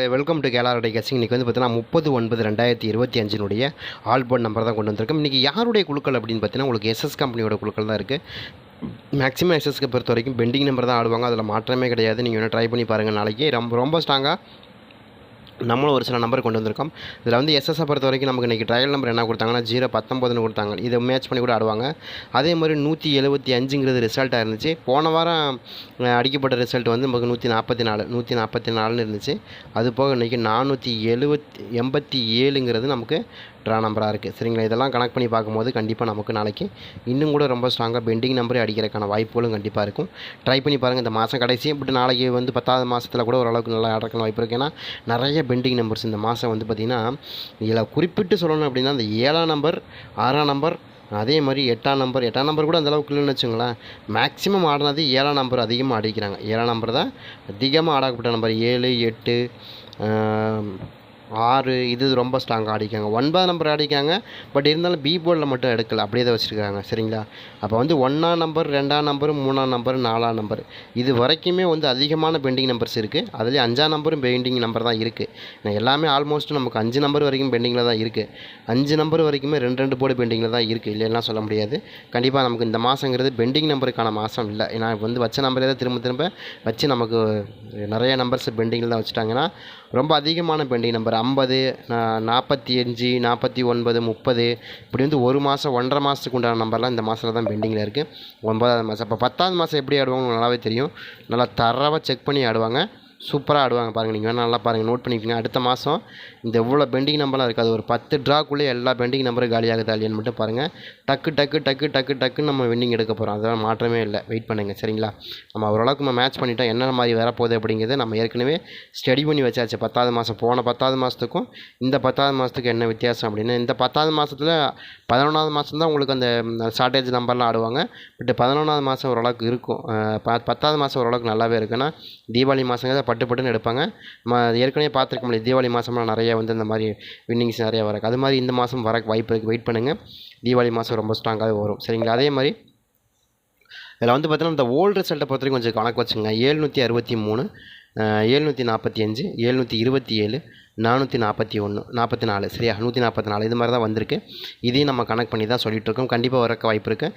Welcome to கேலாரடை கசிங். இன்றைக்கி வந்து பார்த்தீங்கன்னா முப்பது ஒன்பது ரெண்டாயிரத்தி இருபத்தி அஞ்சினுடைய ஆல்போர்ட் நம்பர் தான் கொண்டு வந்திருக்கோம் இன்றைக்கி யாருடைய குழுக்கள் அப்படின்னு பார்த்தீங்கன்னா உங்களுக்கு எஸ்எஸ் கம்பெனியோட குழுக்கள் தான் இருக்குது மேக்ஸிமம் எஸ்எஸ்க்கு பொறுத்த வரைக்கும் பெண்டிங் நம்பர் தான் ஆடுவாங்க. அதில் மாற்றமே கிடையாது. நீங்கள் வேணால் ட்ரை பண்ணி பாருங்கள் நாளைக்கு ரொம்ப ரொம்ப ஸ்ட்ராங்காக நம்மளும் ஒரு சில நம்பர் கொண்டு வந்திருக்கோம். இதில் வந்து எஸ்எஸ்ஸை பொறுத்த வரைக்கும் நமக்கு இன்றைக்கி ட்ரையல் நம்பர் என்ன கொடுத்தாங்கன்னா ஜீரோ பத்தொம்பதுன்னு கொடுத்தாங்க. இதை மேட்ச் பண்ணி கூட ஆடுவாங்க. அதே மாதிரி நூற்றி எழுபத்தி அஞ்சுங்கிறது ரிசல்ட்டாக இருந்துச்சு. போன வாரம் அடிக்கப்பட்ட ரிசல்ட் வந்து நமக்கு நூற்றி நாற்பத்தி நாலு நூற்றி நாற்பத்தி நாலுன்னு இருந்துச்சு. அது போக இன்றைக்கி நானூற்றி எழுபத்தி எண்பத்தி ஏழுங்கிறது நமக்கு ட்ரா நம்பராக இருக்குது சரிங்களா? இதெல்லாம் கனெக்ட் பண்ணி பார்க்கும்போது கண்டிப்பாக நமக்கு நாளைக்கு இன்னும் கூட ரொம்ப ஸ்ட்ராங்காக பெண்டிங் நம்பரே அடிக்கிறதுக்கான வாய்ப்புகளும் கண்டிப்பாக இருக்கும். ட்ரை பண்ணி பாருங்கள் இந்த மாதம் கடைசி பட் நாளைக்கு வந்து பத்தாவது மாதத்தில் கூட ஓரளவுக்கு நல்லா அடக்கணும் வாய்ப்பு இருக்குது ஏன்னா நிறைய பெண்டிங் நம்பர்ஸ் இந்த மாதம் வந்து பார்த்திங்கன்னா இதில் குறிப்பிட்டு சொல்லணும் அப்படின்னா இந்த ஏழாம் நம்பர் ஆறாம் நம்பர் அதே மாதிரி எட்டாம் நம்பர் எட்டாம் நம்பர் கூட அந்தளவுக்கு இல்லைன்னு வச்சுங்களேன் மேக்ஸிமம் ஆடினது ஏழாம் நம்பர் அதிகமாக அடிக்கிறாங்க ஏழாம் நம்பர் தான் அதிகமாக ஆடப்பட்ட நம்பர் ஏழு எட்டு ஆறு இது ரொம்ப ஸ்ட்ராங்காக ஆடிக்காங்க ஒன்பது நம்பர் ஆடிக்காங்க பட் இருந்தாலும் பி போர்டில் மட்டும் எடுக்கல. அப்படியே தான் வச்சுருக்காங்க. சரிங்களா? அப்போ வந்து ஒன்றாம் நம்பர் ரெண்டாம் நம்பர் மூணாம் நம்பர் நாலாம் நம்பர் இது வரைக்குமே வந்து அதிகமான பெண்டிங் நம்பர்ஸ் இருக்குது அதுலேயே அஞ்சாம் நம்பரும் பெண்டிங் நம்பர் தான் இருக்குது எல்லாமே ஆல்மோஸ்ட் நமக்கு அஞ்சு நம்பர் வரைக்கும் பெண்டிங்கில் தான் இருக்குது அஞ்சு நம்பர் வரைக்குமே ரெண்டு ரெண்டு போர்டு பெண்டிங்கில் தான் இருக்குது இல்லைன்னா சொல்ல முடியாது. கண்டிப்பாக நமக்கு இந்த மாதங்கிறது பெண்டிங் நம்பருக்கான மாதம் இல்லை. ஏன்னா வந்து வச்ச நம்பரே தான் திரும்ப திரும்ப வச்சு நமக்கு நிறைய நம்பர்ஸ் பெண்டிங்கில் தான் வச்சுட்டாங்கன்னா ரொம்ப அதிகமான பெண்டிங் நம்பர் ஐம்பது நாற்பத்தி அஞ்சு நாற்பத்தி ஒன்பது முப்பது இப்படி வந்து ஒரு மாதம் ஒன்றரை மாதத்துக்கு உண்டான நம்பர்லாம் இந்த மாதத்தில் தான் பெண்டிங்கில் இருக்குது ஒன்பதாவது மாதம் அப்போ பத்தாவது மாதம் எப்படி ஆடுவாங்க நல்லாவே தெரியும். நல்லா தரவாக செக் பண்ணி ஆடுவாங்க. சூப்பராக ஆடுவாங்க பாருங்கள் நீங்கள் வேணால் நல்லா பாருங்கள் நோட் பண்ணிக்கோங்க. அடுத்த மாதம் இந்த இவ்வளோ பெண்டிங் நம்பர்லாம் இருக்காது. ஒரு பத்து ட்ராக்குள்ளே எல்லா பெண்டிங் நம்பரும் காலியாகுது இல்லையான்னு மட்டும் பாருங்கள் டக்கு டக்கு டக்கு டக்கு டக்குன்னு நம்ம வின்னிங் எடுக்க போகிறோம் அதெல்லாம் மாற்றமே இல்லை. வெயிட் பண்ணுங்கள் சரிங்களா? நம்ம ஓரளவுக்கு நம்ம மேட்ச் பண்ணிட்டோம் என்ன மாதிரி வரப்போகுது அப்படிங்கிறது நம்ம ஏற்கனவே ஸ்டடி பண்ணி வச்சாச்சு. பத்தாவது மாதம் போன பத்தாவது மாதத்துக்கும் இந்த பத்தாவது மாதத்துக்கு என்ன வித்தியாசம் அப்படின்னு. இந்த பத்தாவது மாதத்தில் பதினொன்றாவது மாதம் தான் உங்களுக்கு அந்த ஷார்ட்டேஜ் நம்பர்லாம் ஆடுவாங்க. பட் பதினொன்றாவது மாதம் ஓரளவுக்கு இருக்கும். ப- பத்தாவது மாதம் ஓரளவுக்கு நல்லாவே இருக்குன்னா தீபாவளி மாதங்கிறத பட்டு பட்டுன்னு எடுப்பாங்க. நம்ம ஏற்கனவே பார்த்துருக்க முடியாது தீபாவளி மாதம்லாம் நிறையா வந்து இந்த மாதிரி வின்னிங்ஸ் நிறையா வரக்கு அது மாதிரி இந்த மாதம் வர வாய்ப்பு இருக்குது வெயிட் பண்ணுங்கள் தீபாவளி மாதம் ரொம்ப ஸ்ட்ராங்காகவே வரும். சரிங்களா? அதே மாதிரி இதில் வந்து பார்த்தீங்கன்னா இந்த ஓல்டு ரிசல்ட்டை பொறுத்த வரைக்கும் கொஞ்சம் கணக்கு வச்சுங்க ஏழ்நூற்றி அறுபத்தி மூணு ஏழ்நூற்றி நாற்பத்தி அஞ்சு ஏழ்நூற்றி இருபத்தி ஏழு நானூற்றி நாற்பத்தி ஒன்று நாற்பத்தி நாலு சரியா? நூற்றி நாற்பத்தி நாலு இது மாதிரி தான் வந்திருக்கு. இதையும் நம்ம கனெக்ட் பண்ணி தான் சொல்லிகிட்ருக்கோம் கண்டிப்பாக வரக்க வாய்ப்பு இருக்குது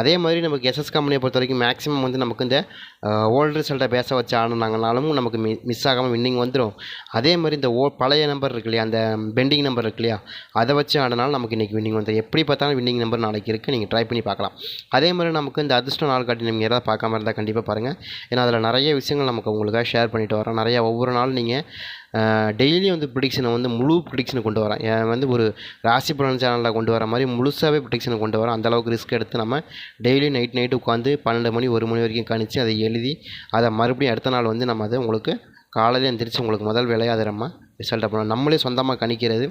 அதே மாதிரி நமக்கு எஸ்எஸ் கம்பெனியை பொறுத்த வரைக்கும் மேக்ஸிமம் வந்து நமக்கு இந்த ஓல்டு ரிசல்ட்டை பேச வச்சு ஆனாங்கனாலும் நமக்கு மி மிஸ் ஆகாமல் வின்னிங் வந்துடும் அதே மாதிரி இந்த ஓ பழைய நம்பர் இருக்கு இல்லையா? அந்த பெண்டிங் நம்பர் இருக்கு இல்லையா? அதை வச்சு ஆடினாலும் நமக்கு இன்றைக்கி வின்னிங் வந்துடும் எப்படி பார்த்தாலும் வின்னிங் நம்பர் நாளைக்கு இருக்குது நீங்கள் ட்ரை பண்ணி பார்க்கலாம். அதே மாதிரி நமக்கு இந்த அதிர்ஷ்டம் நாள் காட்டி நீங்கள் யாராவது பார்க்காம இருந்தால் கண்டிப்பாக பாருங்கள் ஏன்னா அதில் நிறைய விஷயங்கள் நமக்கு உங்களுக்காக ஷேர் பண்ணிட்டு வரோம் நிறையா ஒவ்வொரு நாளும் நீங்கள் டெய்லி வந்து ப்ரிடிக்ஷனை வந்து முழு ப்ரிடிக்ஷனை கொண்டு வரேன். ஏன் வந்து ஒரு ராசி பலன் சேனலில் கொண்டு வர மாதிரி முழுசாகவே ப்ரிடிக்ஷனை கொண்டு வரேன். அந்தளவுக்கு ரிஸ்க் எடுத்து நம்ம டெய்லி நைட் நைட்டு உட்காந்து பன்னெண்டு மணி ஒரு மணி வரைக்கும் கணித்து அதை எழுதி அதை மறுபடியும் அடுத்த நாள் வந்து நம்ம அதை உங்களுக்கு காலையில் எந்திரிச்சு உங்களுக்கு முதல் வேலையாக அதை நம்ம ரிசல்ட்டாக பண்ணலாம் நம்மளே சொந்தமாக கணிக்கிறது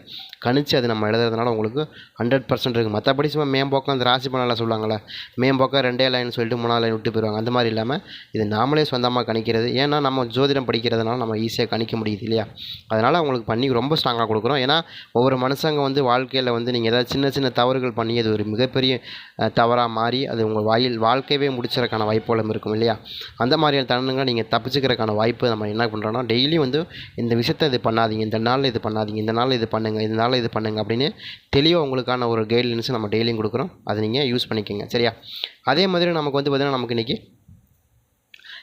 கணிச்சு அது நம்ம எழுதுறதுனால உங்களுக்கு ஹண்ட்ரட் பர்சன்ட் இருக்குது மற்றபடி சும்மா மேம்போக்கம் அந்த ராசி பலனில் சொல்லுவாங்களே மேம்போக்கம் ரெண்டே லைன் சொல்லிட்டு மூணாவது லைன் விட்டு போயிடுவாங்க அந்த மாதிரி இல்லாமல் இது நாமளே சொந்தமாக கணிக்கிறது. ஏன்னா நம்ம ஜோதிடம் படிக்கிறதுனால நம்ம ஈஸியாக கணிக்க முடியுது இல்லையா? அதனால் அவங்களுக்கு பண்ணி ரொம்ப ஸ்ட்ராங்காக கொடுக்குறோம். ஏன்னா ஒவ்வொரு மனுஷங்க வந்து வாழ்க்கையில் வந்து நீங்கள் ஏதாவது சின்ன சின்ன தவறுகள் பண்ணி அது ஒரு மிகப்பெரிய தவறாக மாறி அது உங்கள் வாயில் வாழ்க்கையவே முடிச்சதுக்கான வாய்ப்புகளும் இருக்கும் இல்லையா? அந்த மாதிரியான தருணங்களை நீங்கள் தப்பிச்சுக்கிறதுக்கான வாய்ப்பு நம்ம என்ன பண்ணுறோன்னா டெய்லி வந்து இந்த விஷயத்தை இது பண்ணாது பண்ணாதீங்க இந்த நாளில் இது பண்ணாதீங்க இந்த நாளில் இது பண்ணுங்கள் இந்த நாளில் இது பண்ணுங்க அப்படின்னு தெளிவாக உங்களுக்கான ஒரு கைட்லைன்ஸ் நம்ம டெய்லியும் கொடுக்குறோம். அதை நீங்கள் யூஸ் பண்ணிக்கோங்க. சரியா? அதே மாதிரி நமக்கு வந்து பார்த்திங்கன்னா நமக்கு இன்றைக்கி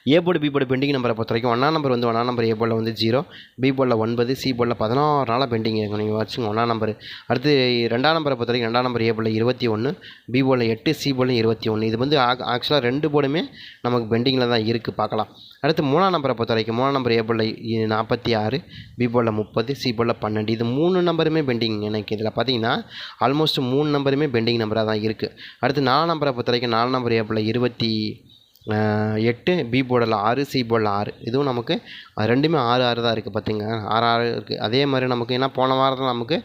A board B board pending நம்பரை பொறுத்த வரைக்கும் ஒன்றாம் நம்பர் வந்து ஒன்றா நம்பர் ஏ போர்டில் வந்து ஜீரோ பி போர்டில் ஒன்பது சி போர்டில் பதினாறு நாளாக பெண்டிங் இருக்கும் நீங்கள் வச்சுங்க ஒன்றாம் நம்பர் அடுத்து ரெண்டாம் நம்பரை பொறுத்த வரைக்கும் ரெண்டாம் நம்பர் ஏ போர்டில் இருபத்தி ஒன்று பி போர்டில் எட்டு சி போர்டில் இருபத்தி ஒன்று இது வந்து ஆக்சுவலாக ரெண்டு போர்டுமே நமக்கு பெண்டிங்கில் தான் இருக்குது பார்க்கலாம். அடுத்து மூணாம் நம்பரை பொறுத்த வரைக்கும் மூணாம் நம்பர் ஏ போர்டில் நாற்பத்தி ஆறு பி போர்டில் முப்பது சி போர்டில் பன்னெண்டு. இது மூணு நம்பருமே பெண்டிங் எனக்கு இதில் பார்த்தீங்கன்னா ஆல்மோஸ்ட் மூணு நம்பருமே பெண்டிங் நம்பராக தான் இருக்குது அடுத்து நாலாம் நம்பரை பொறுத்த வரைக்கும் நாலாம் நம்பர் ஏ போர்டில் இருபத்தி எட்டு பி போர்டில் ஆறு சி போர்டில் ஆறு. இதுவும் நமக்கு ரெண்டுமே ஆறு ஆறு தான் இருக்குது பார்த்திங்க ஆறு ஆறு இருக்குது அதே மாதிரி நமக்கு என்ன போன வாரத்தில் நமக்கு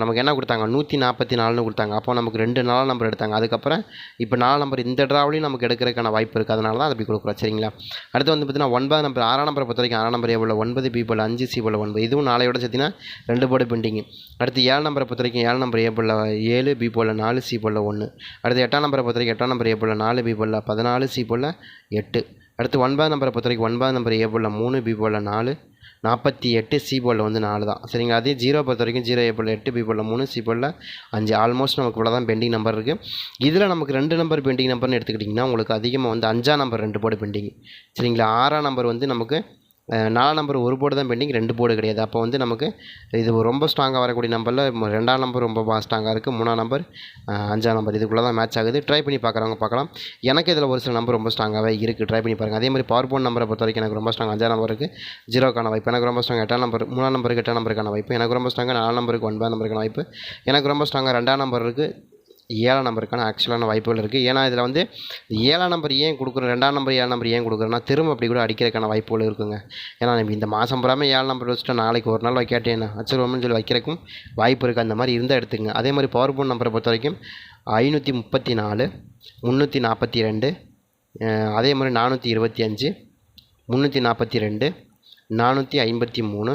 நமக்கு என்ன கொடுத்தாங்க? நூற்றி நாற்பத்தி நாலுன்னு கொடுத்தாங்க. அப்போ நமக்கு ரெண்டு நாலாம் நம்பர் எடுத்தாங்க. அதுக்கப்புறம் இப்போ நாலு நம்பர் இந்த ட்ராவலையும் நமக்கு எடுக்கிறதுக்கான வாய்ப்பு இருக்குது அதனால தான் அதை அப்படி கொடுக்குறோம். சரிங்களா? அடுத்து வந்து பார்த்தீங்கன்னா ஒன்பது நம்பர் ஆறாம் நம்பரை பொறுத்த வரைக்கும் ஆறாம் நம்பர் எவ்வளோ ஒன்பது பி போல் அஞ்சு சி போல் ஒன்பது. இதுவும் நாளையோட சேர்த்திங்கன்னா ரெண்டு போர்டு பெண்டிங்கு அடுத்து ஏழு நம்பரை பொறுத்த வரைக்கும் ஏழு நம்பர் ஏ போல் ஏழு பி போல் நாலு சி போல் ஒன்று அடுத்து எட்டாம் நம்பரை பொறுத்த வரைக்கும் எட்டாம் நம்பர் ஏ போல் நாலு பி போல் பதினாலு சி போல் எட்டு. அடுத்து ஒன்பதாம் நம்பரை பொறுத்த வரைக்கும் ஒன்பது நம்பர் ஏ போல் மூணு பி போல் நாலு நாற்பத்தி எட்டு சி போலில் வந்து நாலு தான். சரிங்க அதே ஜீரோ பொறுத்த வரைக்கும் ஜீரோ ஏ போல் எட்டு பி போலில் மூணு சி போலில் அஞ்சு. ஆல்மோஸ்ட் நமக்கு இவ்வளோ தான் பெண்டிங் நம்பர் இருக்குது இதில் நமக்கு ரெண்டு நம்பர் பெண்டிங் நம்பர்னு எடுத்துக்கிட்டிங்கன்னா உங்களுக்கு அதிகமாக வந்து அஞ்சாம் நம்பர் ரெண்டு போட பெண்டிங் சரிங்களா? ஆறாம் நம்பர் வந்து நமக்கு நாலாம் நம்பர் ஒரு போர்டு தான் பெண்டிங் ரெண்டு போர்டு கிடையாது. அப்போ வந்து நமக்கு இது ரொம்ப ஸ்ட்ராங்காக வரக்கூடிய நம்பரில் ரெண்டாம் நம்பர் ரொம்ப ஸ்ட்ராங்காக இருக்குது மூணாம் நம்பர் அஞ்சாம் நம்பர் இதுக்குள்ளே தான் மேட்ச் ஆகுது. ட்ரை பண்ணி பார்க்குறவங்க பார்க்கலாம் எனக்கு இதில் ஒரு சில நம்பர் ரொம்ப ஸ்ட்ராங்காகவே இருக்குது ட்ரை பண்ணி பாருங்கள் அதே மாதிரி பவர் போன் நம்பரை பொறுத்த வரைக்கும் எனக்கு ரொம்ப ஸ்ட்ராங் அஞ்சாம் நம்பர் இருக்குது ஜீரோக்கான வாய்ப்பு. எனக்கு ரொம்ப ஸ்ட்ராங் எட்டாம் நம்பர் மூணாம் நம்பருக்கு எட்டாம் நம்பருக்கான வாய்ப்பு. எனக்கு ரொம்ப ஸ்ட்ராங்காக நாலாம் நம்பருக்கு ஒன்பதாம் நம்பருக்கான வாய்ப்பு. எனக்கு ரொம்ப ஸ்ட்ராங்காக ரெண்டாம் நம்பர் இருக்குது ஏழாம் நம்பருக்கான ஆக்சுவலான வாய்ப்புகள் இருக்குது ஏன்னா இதில் வந்து ஏழாம் நம்பர் ஏன் கொடுக்குறோம்? ரெண்டாம் நம்பர் ஏழாம் நம்பர் ஏன் கொடுக்குறோன்னா திரும்ப அப்படி கூட அடிக்கிறதுக்கான வாய்ப்புகள் இருக்குங்க. ஏன்னா நம்ம இந்த மாதம் பூராமே ஏழு நம்பர் வச்சுட்டு நாளைக்கு ஒரு நாள் வைக்காட்டேன் வச்சிருவோம்னு சொல்லி வைக்கிறக்கும் வாய்ப்பு இருக்குது அந்த மாதிரி இருந்தால் எடுத்துங்க அதே மாதிரி பவர் போன் நம்பரை பொறுத்த வரைக்கும் ஐநூற்றி முப்பத்தி நாலு முந்நூற்றி நாற்பத்தி ரெண்டு அதே மாதிரி நானூற்றி இருபத்தி அஞ்சு முந்நூற்றி நாற்பத்தி ரெண்டு நானூற்றி ஐம்பத்தி மூணு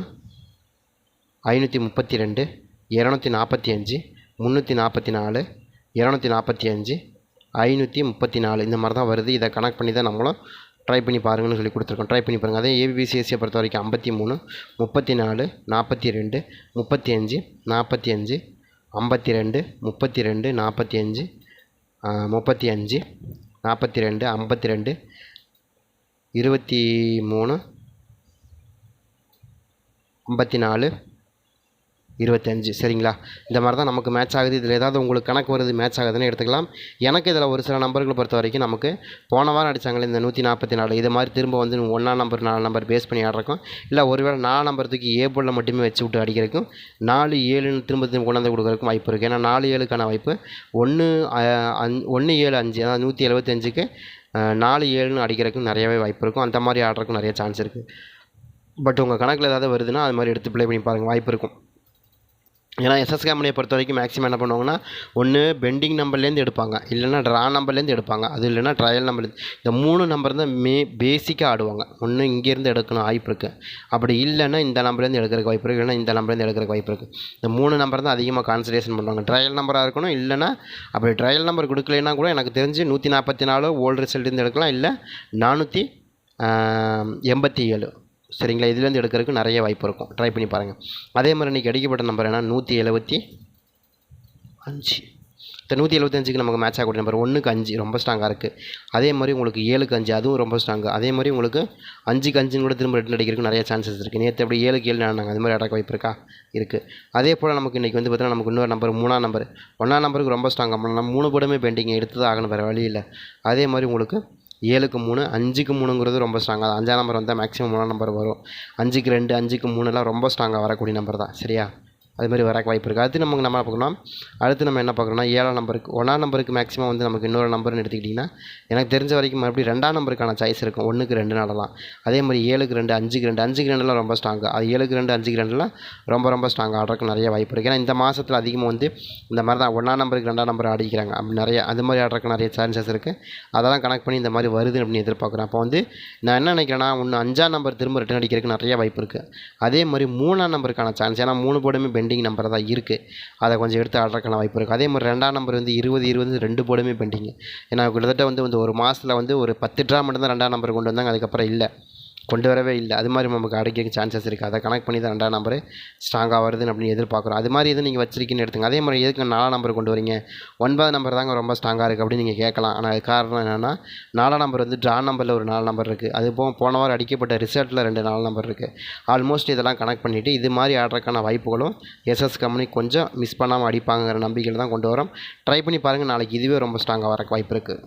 ஐநூற்றி முப்பத்தி ரெண்டு இரநூத்தி நாற்பத்தி அஞ்சு முந்நூற்றி நாற்பத்தி நாலு இரநூத்தி நாற்பத்தி அஞ்சு ஐநூற்றி முப்பத்தி நாலு. இந்த மாதிரி தான் வருது. இதை கனெக்ட் பண்ணி தான் நம்மளும் ட்ரை பண்ணி பாருங்கன்னு சொல்லி கொடுத்துருக்கோம். ட்ரை பண்ணி பாருங்கள் அதே ஏபிசிஎஸ்சியை பொறுத்த வரைக்கும் ஐம்பத்தி மூணு முப்பத்தி நாலு நாற்பத்தி ரெண்டு முப்பத்தி அஞ்சு நாற்பத்தி அஞ்சு ஐம்பத்தி ரெண்டு முப்பத்தி ரெண்டு நாற்பத்தி அஞ்சு முப்பத்தி அஞ்சு நாற்பத்தி ரெண்டு ஐம்பத்தி ரெண்டு இருபத்தி மூணு ஐம்பத்தி நாலு இருபத்தஞ்சு. சரிங்களா? இந்த மாதிரி தான் நமக்கு மேட்ச் ஆகுது. இதில் ஏதாவது உங்களுக்கு கணக்கு வருது மேட்ச் ஆகுதுன்னு எடுத்துக்கலாம். எனக்கு இதில் ஒரு சில நம்பர்களை பொறுத்த வரைக்கும் நமக்கு போன வாரம் அடித்தாங்களே இந்த நூற்றி நாற்பத்தி நாலு இது மாதிரி திரும்ப வந்து ஒன்றாம் நம்பர் நாலு நம்பர் பேஸ் பண்ணி ஆடுறக்கும். இல்லை ஒருவேளை நாலு நம்பர் தூக்கி ஏ போலில் மட்டுமே வச்சு விட்டு அடிக்கிறதுக்கும் நாலு ஏழுன்னு திரும்ப திரும்ப கொண்டாந்து கொடுக்குறதுக்கும் வாய்ப்பு இருக்குது ஏன்னா நாலு ஏழுக்கான வாய்ப்பு. ஒன்று அஞ் ஒன்று ஏழு அஞ்சு அதாவது நூற்றி எழுபத்தஞ்சுக்கு நாலு ஏழுன்னு அடிக்கிறதுக்கும் நிறையவே வாய்ப்பு இருக்கும். அந்த மாதிரி ஆடுறதுக்கும் நிறைய சான்ஸ் இருக்குது பட் உங்கள் கணக்கில் ஏதாவது வருதுன்னா அது மாதிரி எடுத்து ப்ளே பண்ணி பாருங்கள் வாய்ப்பு இருக்கும். ஏன்னா எஸ்எஸ் கம்பெனியை பொறுத்த வரைக்கும் மேக்ஸிமம் என்ன பண்ணுவாங்கன்னா ஒன்று பெண்டிங் நம்பர்லேருந்து எடுப்பாங்க. இல்லைன்னா ட்ரா நம்பர்லேருந்து எடுப்பாங்க. அது இல்லைன்னா ட்ரையல் நம்பர்லேருந்து இந்த மூணு நம்பர் தான் மே பேசிக்காக ஆடுவாங்க. ஒன்று இங்கேருந்து எடுக்கணும் வாய்ப்பு இருக்குது அப்படி இல்லைன்னா இந்த நம்பர்லேருந்து எடுக்கிறதுக்கு வாய்ப்பு இருக்குது இல்லைன்னா இந்த நம்பர்லேருந்து எடுக்கிறதுக்கு வாய்ப்பு இருக்குது இந்த மூணு நம்பர் தான் அதிகமாக கான்சன்ட்ரேஷன் பண்ணுவாங்க. ட்ரையல் நம்பராக இருக்கணும். இல்லைன்னா அப்படி ட்ரையல் நம்பர் கொடுக்கலன்னா கூட எனக்கு தெரிஞ்சு நூற்றி நாற்பத்தி நாலு ஓல்டு ரிசல்ட்லேருந்து எடுக்கலாம். இல்லை நானூற்றி எண்பத்தி ஏழு. சரிங்களா? இதுலேருந்து எடுக்கிறதுக்கு நிறைய வாய்ப்பு இருக்கும். ட்ரை பண்ணி பாருங்கள் அதே மாதிரி இன்றைக்கி அடிக்கப்பட்ட நம்பர் என்ன நூற்றி எழுபத்தி அஞ்சு. இந்த நூற்றி எழுபத்தஞ்சுக்கு நமக்கு மேட்ச் ஆகக்கூடிய நம்பர் ஒன்றுக்கு அஞ்சு. ரொம்ப ஸ்ட்ராங்காக இருக்குது அதே மாதிரி உங்களுக்கு ஏழுக்கு அஞ்சு. அதுவும் ரொம்ப ஸ்ட்ராங்கு அதே மாதிரி உங்களுக்கு அஞ்சுக்கு அஞ்சுன்னு கூட திரும்ப ரிட்டன் அடிக்கிறதுக்கு நிறைய சான்சஸ் இருக்குது நேற்று அப்படி ஏழுக்கு ஏழு ஆனாங்க அது மாதிரி அடக்க வாய்ப்பு இருக்கா? இருக்குது அதே போல் நமக்கு இன்றைக்கி வந்து பார்த்தீங்கன்னா நமக்கு இன்னொரு நம்பர் மூணாம் நம்பர் ஒன்றாம் நம்பருக்கு ரொம்ப ஸ்ட்ராங்காக நம்ம மூணு படமே பெண்டிங் எடுத்து தான் ஆகணும். வேறு வழி இல்லை. அதே மாதிரி உங்களுக்கு ஏழுக்கு மூணு அஞ்சுக்கு மூணுங்கிறது ரொம்ப ஸ்ட்ராங்காக அஞ்சாம் நம்பர் வந்தால் மேக்ஸிமம் மூணாம் நம்பர் வரும். அஞ்சுக்கு ரெண்டு அஞ்சுக்கு மூணுலாம் ரொம்ப ஸ்ட்ராங்காக வரக்கூடிய நம்பர் தான். சரியா? அது மாதிரி வரக்கு வாய்ப்பு இருக்குது அடுத்து நமக்கு நம்ம பார்க்கணும் அடுத்து நம்ம என்ன பார்க்குறோம்னா ஏழாம் நம்பருக்கு ஒன்றாம் நம்பருக்கு மேக்ஸிமம் வந்து நமக்கு இன்னொரு நம்பர்னு எடுத்துக்கிட்டிங்கன்னா எனக்கு தெரிஞ்ச வரைக்கும் மறுபடியும் ரெண்டாம் நம்பருக்கான சாய்ஸ் இருக்கும். ஒன்றுக்கு ரெண்டு நடலாம் அதே மாதிரி ஏழுக்கு ரெண்டு அஞ்சுக்கு ரெண்டு அஞ்சுக்கு ரெண்டுலாம் ரொம்ப ஸ்ட்ராங்கு அது ஏழுக்கு ரெண்டு அஞ்சுக்கு ரெண்டுலாம் ரொம்ப ரொம்ப ஸ்ட்ராங் ஆடுறதுக்கு நிறைய வாய்ப்பு இருக்குது ஏன்னா இந்த மாதத்தில் அதிகமாக வந்து இந்த மாதிரி தான் ஒன்றாம் நம்பருக்கு ரெண்டாம் நம்பர் ஆடிக்கிறாங்க. அப்படி நிறைய அது மாதிரி ஆடுறதுக்கு நிறைய சான்சஸ் இருக்குது அதெல்லாம் கனெக்ட் பண்ணி இந்த மாதிரி வருது அப்படின்னு எதிர்பார்க்குறேன். அப்போ வந்து நான் என்ன நினைக்கிறேன்னா ஒன்று அஞ்சாம் நம்பர் திரும்ப ரிட்டன் அடிக்கிறதுக்கு நிறைய வாய்ப்பு இருக்குது அதே மாதிரி மூணாம் நம்பருக்கான சான்ஸ் ஏன்னா மூணு போர்டுமே பெண்டிங் நம்பர் தான் இருக்குது அதை கொஞ்சம் எடுத்து ஆடுறதுக்கான வாய்ப்பு இருக்குது அதே மாதிரி ரெண்டாம் நம்பர் வந்து இருபது இருபது ரெண்டு போர்டுமே பெண்டிங் ஏன்னா கிட்டத்தட்ட வந்து வந்து ஒரு மாதத்தில் வந்து ஒரு பத்து ட்ரா மட்டும்தான் ரெண்டாம் நம்பர் கொண்டு வந்தாங்க. அதுக்கப்புறம் இல்லை. கொண்டு வரவே இல்லை. அது மாதிரி நமக்கு அடிக்க சான்சஸ் இருக்குது அதை கனெக்ட் பண்ணி தான் ரெண்டாம் நம்பரு ஸ்ட்ராங்காக வருதுன்னு அப்படின்னு எதிர்பார்க்குறோம். அது மாதிரி எதுவும் நீங்கள் வச்சிருக்கீங்கன்னு எடுத்துங்க. அதே மாதிரி எதுக்கு நாலாம் நம்பர் கொண்டு வரீங்க? ஒன்பது நம்பர் தாங்க ரொம்ப ஸ்ட்ராங்காக இருக்குது அப்படின்னு நீங்கள் கேட்கலாம். ஆனால் காரணம் என்னென்னா நாலாம் நம்பர் வந்து ட்ரா நம்பரில் ஒரு நாலு நம்பர் இருக்குது அது போக போன வாரம் அடிக்கப்பட்ட ரிசல்ட்டில் ரெண்டு நாலு நம்பர் இருக்குது ஆல்மோஸ்ட் இதெல்லாம் கனெக்ட் பண்ணிவிட்டு இது மாதிரி ஆடுறதுக்கான வாய்ப்புகளும் எஸ்எஸ் கம்பெனி கொஞ்சம் மிஸ் பண்ணாமல் அடிப்பாங்கிற நம்பிக்கையில் தான் கொண்டு வரோம். ட்ரை பண்ணி பாருங்கள் நாளைக்கு இதுவே ரொம்ப ஸ்ட்ராங்காக வரக்கு வாய்ப்பு இருக்குது